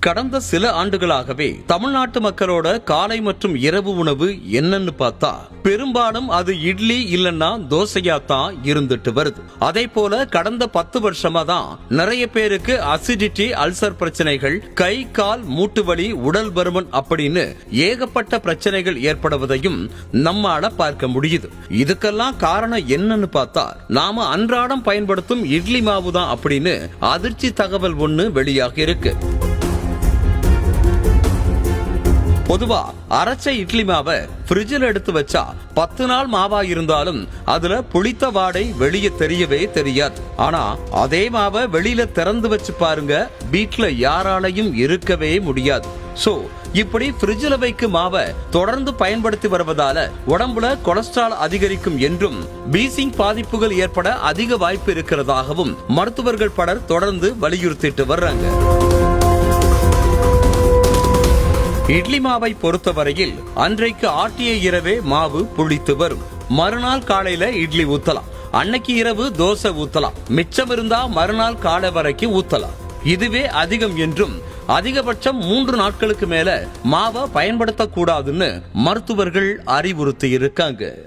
கடந்த சில ஆண்டுகளாகவே தமிழ்நாட்டு மக்களோட காலை மற்றும் இரவு உணவு என்னன்னு பார்த்தா பெரும்பாலும் அது இட்லி இல்லைன்னா தோசையா தான் இருந்துட்டு வருது. அதே போல கடந்த பத்து வருஷமா தான் நிறைய பேருக்கு அசிடிட்டி அல்சர் பிரச்சனைகள் கை கால் மூட்டு வலி உடல் பருமன் அப்படின்னு ஏகப்பட்ட பிரச்சனைகள் ஏற்படுவதையும் நம்மால பார்க்க முடியுது. இதுக்கெல்லாம் காரணம் என்னன்னு பார்த்தா நாம அன்றாடம் பயன்படுத்தும் இட்லி மாவு தான் அப்படின்னு அதிர்ச்சி தகவல் ஒன்று வெளியாக இருக்கு. பொதுவா அரைச்ச இட்லி மாவை ஃப்ரிட்ஜில் எடுத்து வச்சா பத்து நாள் மாவா இருந்தாலும் அதுல புளித்த வாடை வெளியே தெரியவே தெரியாது. ஆனா அதே மாவை வெளியில திறந்து வச்சு பாருங்க வீட்டுல யாராலையும் இருக்கவே முடியாது. சோ இப்படி ஃப்ரிட்ஜில் வைக்கும் மாவை தொடர்ந்து பயன்படுத்தி வருவதால உடம்புல கொலஸ்ட்ரால் அதிகரிக்கும் என்றும் பீசிங் பாதிப்புகள் ஏற்பட அதிக வாய்ப்பு இருக்கிறதாகவும் மருத்துவர்கள் பலர் தொடர்ந்து வலியுறுத்திட்டு வர்றாங்க. இட்லி மாவை பொறுத்தவரையில் அன்றைக்கு ஆட்டிய இரவே மாவு புளித்து வரும். மறுநாள் காலையில இட்லி ஊத்தலாம். அன்னைக்கு இரவு தோசை ஊத்தலாம். மிச்சம் இருந்தா மறுநாள் காலை வரைக்கும் ஊத்தலாம். இதுவே அதிகம் என்றும் அதிகபட்சம் மூன்று நாட்களுக்கு மேல மாவை பயன்படுத்தக்கூடாதுன்னு மருத்துவர்கள் அறிவுறுத்தி இருக்காங்க